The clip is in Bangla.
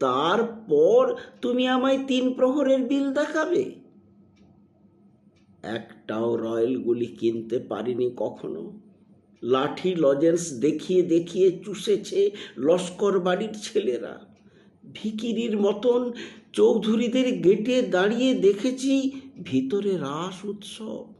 তারপর তুমি আমায় তিন প্রহরের বিল দেখাবে। একটাও রয়্যাল গুলি কিনতে পারিনি কখনো। লাঠি লজেন্স দেখিয়ে দেখিয়ে চুষেছে লস্কর বাড়ির ছেলেরা। ভিকিরির মতন চৌধুরীদের গেটে দাঁড়িয়ে দেখেছি ভিতরে রাস উৎসব।